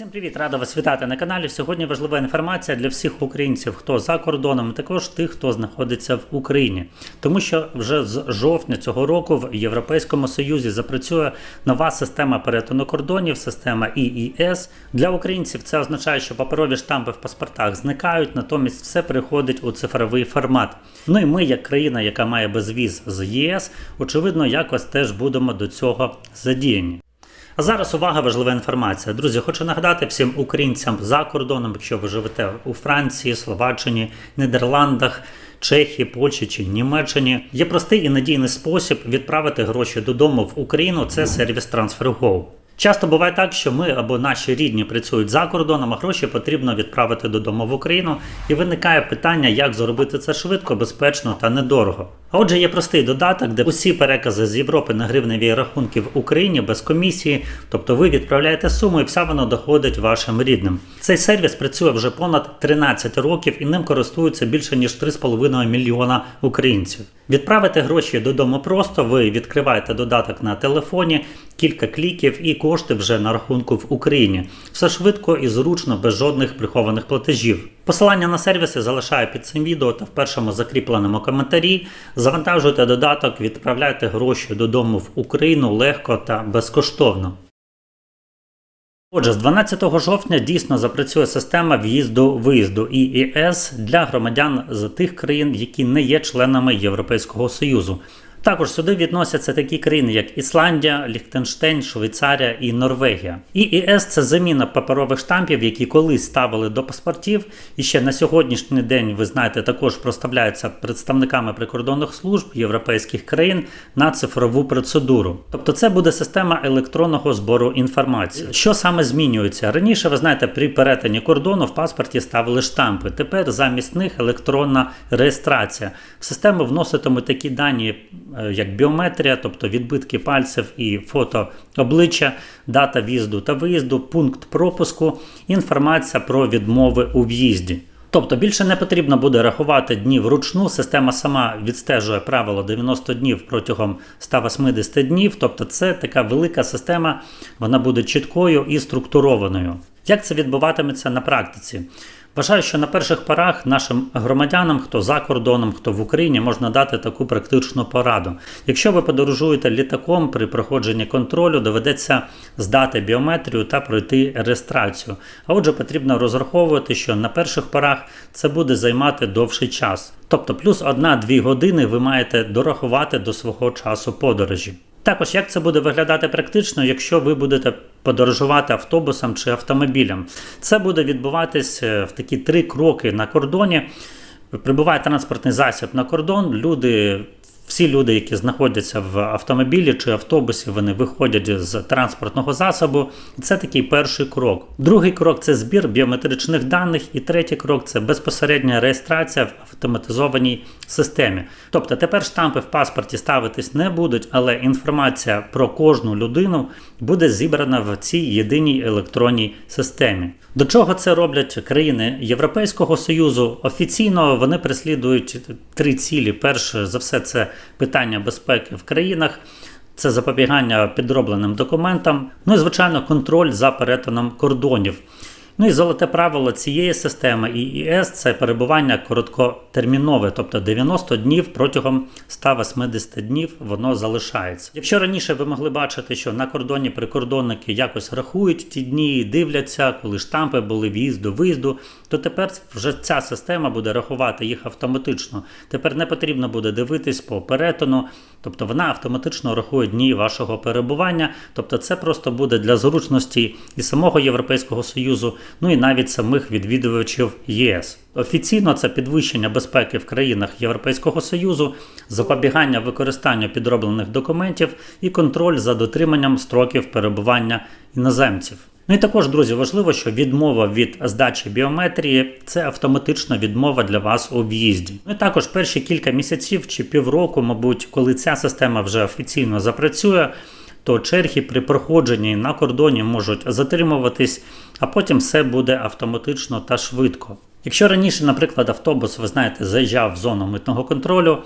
Всім привіт, рада вас вітати на каналі. Сьогодні важлива інформація для всіх українців, хто за кордоном, також тих, хто знаходиться в Україні. Тому що вже з жовтня цього року в Європейському Союзі запрацює нова система перетину кордонів, система ІІС. Для українців це означає, що паперові штампи в паспортах зникають, натомість все переходить у цифровий формат. Ну і ми, як країна, яка має безвіз з ЄС, очевидно, якось теж будемо до цього задіяні. А зараз увага, важлива інформація. Друзі, хочу нагадати всім українцям за кордоном, якщо ви живете у Франції, Словаччині, Нідерландах, Чехії, Польщі чи Німеччині. Є простий і надійний спосіб відправити гроші додому в Україну. Це сервіс TransferGo. Часто буває так, що ми або наші рідні працюють за кордоном, а гроші потрібно відправити додому в Україну, і виникає питання, як зробити це швидко, безпечно та недорого. Отже, є простий додаток, де усі перекази з Європи на гривневі рахунки в Україні без комісії, тобто ви відправляєте суму і вся вона доходить вашим рідним. Цей сервіс працює вже понад 13 років і ним користуються більше ніж 3,5 мільйона українців. Відправити гроші додому просто, ви відкриваєте додаток на телефоні, кілька кліків і кошти вже на рахунку в Україні. Все швидко і зручно, без жодних прихованих платежів. Посилання на сервіси залишаю під цим відео та в першому закріпленому коментарі. Завантажуйте додаток, відправляйте гроші додому в Україну легко та безкоштовно. Отже, з 12 жовтня дійсно запрацює система в'їзду-виїзду ІІС для громадян з тих країн, які не є членами Європейського Союзу. Також сюди відносяться такі країни, як Ісландія, Ліхтенштейн, Швейцарія і Норвегія. ІІС це заміна паперових штампів, які колись ставили до паспортів, і ще на сьогоднішній день, ви знаєте, також проставляються представниками прикордонних служб європейських країн на цифрову процедуру. Тобто, це буде система електронного збору інформації. Що саме змінюється? Раніше, ви знаєте, при перетині кордону в паспорті ставили штампи. Тепер замість них електронна реєстрація. В систему вноситимуть такі дані як біометрія, тобто відбитки пальців і фото обличчя, дата в'їзду та виїзду, пункт пропуску, інформація про відмови у в'їзді. Тобто більше не потрібно буде рахувати дні вручну. Система сама відстежує правило 90 днів протягом 180 днів. Тобто, це така велика система, вона буде чіткою і структурованою. Як це відбуватиметься на практиці? Вважаю, що на перших порах нашим громадянам, хто за кордоном, хто в Україні, можна дати таку практичну пораду. Якщо ви подорожуєте літаком при проходженні контролю, доведеться здати біометрію та пройти реєстрацію. А отже, потрібно розраховувати, що на перших порах це буде займати довший час. Тобто, плюс 1-2 години ви маєте дорахувати до свого часу подорожі. Також як це буде виглядати практично, якщо ви будете подорожувати автобусом чи автомобілем? Це буде відбуватись е, в такі три кроки на кордоні. Прибуває транспортний засіб на кордон, люди. Всі люди, які знаходяться в автомобілі чи автобусі, вони виходять з транспортного засобу. Це такий перший крок. Другий крок це збір біометричних даних, і третій крок це безпосередня реєстрація в автоматизованій системі. Тобто тепер штампи в паспорті ставитись не будуть, але інформація про кожну людину буде зібрана в цій єдиній електронній системі. До чого це роблять країни Європейського Союзу? Офіційно вони переслідують три цілі. Перше за все, це питання безпеки в країнах. Це запобігання підробленим документам, ну і звичайно контроль за перетином кордонів. Ну і золоте правило цієї системи ІІС це перебування короткотермінове, тобто 90 днів протягом 180 днів воно залишається. Якщо раніше ви могли бачити, що на кордоні прикордонники якось рахують ті дні, дивляться, коли штампи були в'їзду, виїзду, то тепер вже ця система буде рахувати їх автоматично. Тепер не потрібно буде дивитись по перетину, тобто вона автоматично рахує дні вашого перебування. Тобто, це просто буде для зручності і самого Європейського Союзу ну і навіть самих відвідувачів ЄС. Офіційно це підвищення безпеки в країнах Європейського Союзу, запобігання використанню підроблених документів і контроль за дотриманням строків перебування іноземців. Ну і також, друзі, важливо, що відмова від здачі біометрії це автоматична відмова для вас у в'їзді. Ну і також перші кілька місяців чи півроку, мабуть, коли ця система вже офіційно запрацює то черги при проходженні на кордоні можуть затримуватись, а потім все буде автоматично та швидко. Якщо раніше, наприклад, автобус, ви знаєте, заїжджав в зону митного контролю,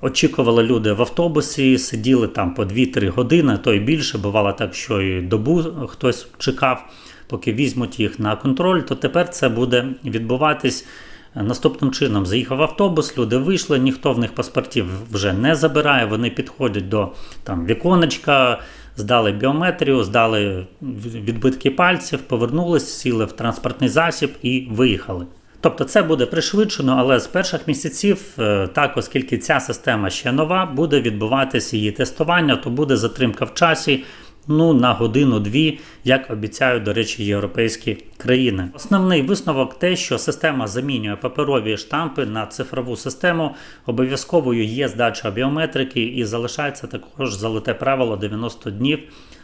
очікували люди в автобусі, сиділи там по 2-3 години, то й більше. Бувало так, що і добу хтось чекав. поки візьмуть їх на контроль, то тепер це буде відбуватись. Наступним чином заїхав автобус, люди вийшли, ніхто в них паспортів вже не забирає. Вони підходять до там віконечка, здали біометрію, здали відбитки пальців, повернулись, сіли в транспортний засіб і виїхали. Тобто це буде пришвидшено, але з перших місяців, е, так оскільки ця система ще нова, буде відбуватися її тестування, то буде затримка в часі. Ну, на годину-дві, як обіцяють, до речі, європейські країни. Основний висновок те, що система замінює паперові штампи на цифрову систему. Обов'язковою є здача біометрики і залишається також залите правило 90 днів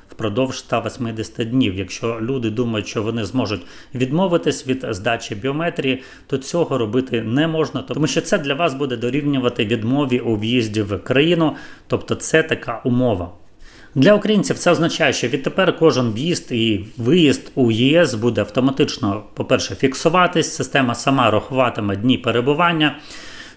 впродовж 180 днів. Якщо люди думають, що вони зможуть відмовитись від здачі біометрії, то цього робити не можна, тому що це для вас буде дорівнювати відмові у в'їзді в країну, тобто це така умова. Для українців це означає, що відтепер кожен в'їзд і виїзд у ЄС буде автоматично, по-перше, фіксуватись. Система сама рахуватиме дні перебування.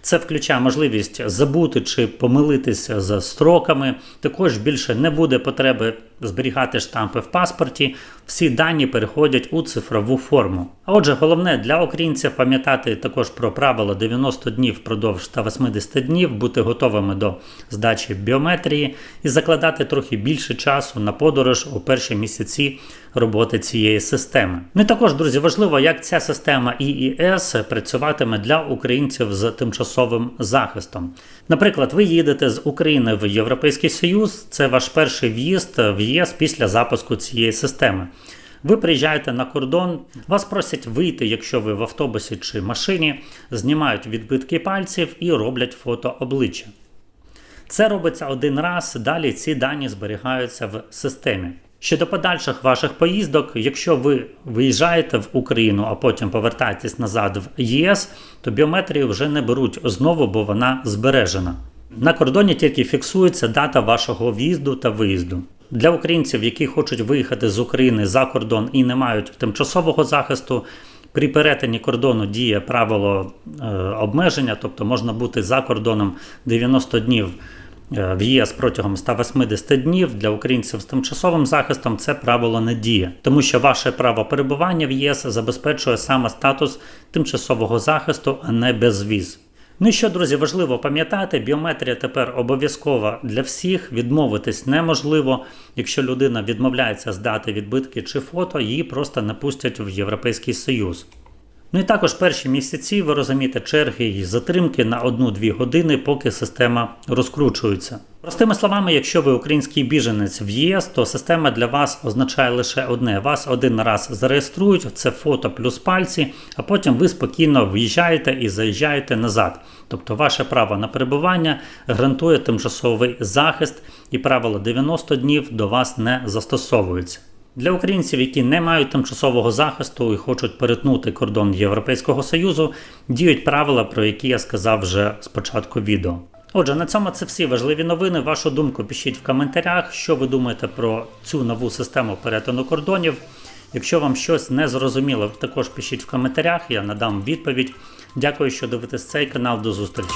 Це включає можливість забути чи помилитися за строками. Також більше не буде потреби зберігати штампи в паспорті. Всі дані переходять у цифрову форму. А отже, головне для українців пам'ятати також про правило 90 днів впродовж 180 днів, бути готовими до здачі біометрії і закладати трохи більше часу на подорож у перші місяці роботи цієї системи. Ну і також, друзі, важливо, як ця система ІІС працюватиме для українців з тимчасовим захистом. Наприклад, ви їдете з України в Європейський Союз, це ваш перший в'їзд в ЄС після запуску цієї системи. Ви приїжджаєте на кордон, вас просять вийти, якщо ви в автобусі чи машині, знімають відбитки пальців і роблять фото обличчя. Це робиться один раз, далі ці дані зберігаються в системі. Щодо подальших ваших поїздок, якщо ви виїжджаєте в Україну, а потім повертаєтесь назад в ЄС, то біометрію вже не беруть знову, бо вона збережена. На кордоні тільки фіксується дата вашого в'їзду та виїзду. Для українців, які хочуть виїхати з України за кордон і не мають тимчасового захисту, при перетині кордону діє правило е, обмеження, тобто можна бути за кордоном 90 днів в ЄС протягом 180 днів. Для українців з тимчасовим захистом це правило не діє, тому що ваше право перебування в ЄС забезпечує саме статус тимчасового захисту, а не безвіз. Ну і що, друзі, важливо пам'ятати, біометрія тепер обов'язкова для всіх. Відмовитись неможливо. Якщо людина відмовляється здати відбитки чи фото, її просто не пустять в Європейський Союз. Ну і також перші місяці, ви розумієте, черги і затримки на 1-2 години, поки система розкручується. Простими словами, якщо ви український біженець в ЄС, то система для вас означає лише одне: вас один раз зареєструють, це фото плюс пальці, а потім ви спокійно в'їжджаєте і заїжджаєте назад. Тобто ваше право на перебування гарантує тимчасовий захист, і правило 90 днів до вас не застосовується. Для українців, які не мають тимчасового захисту і хочуть перетнути кордон Європейського Союзу, діють правила, про які я сказав вже спочатку відео. Отже, на цьому це всі важливі новини. Вашу думку пишіть в коментарях, що ви думаєте про цю нову систему перетину кордонів. Якщо вам щось не зрозуміло, також пишіть в коментарях, я надам відповідь. Дякую, що дивитесь цей канал. До зустрічі.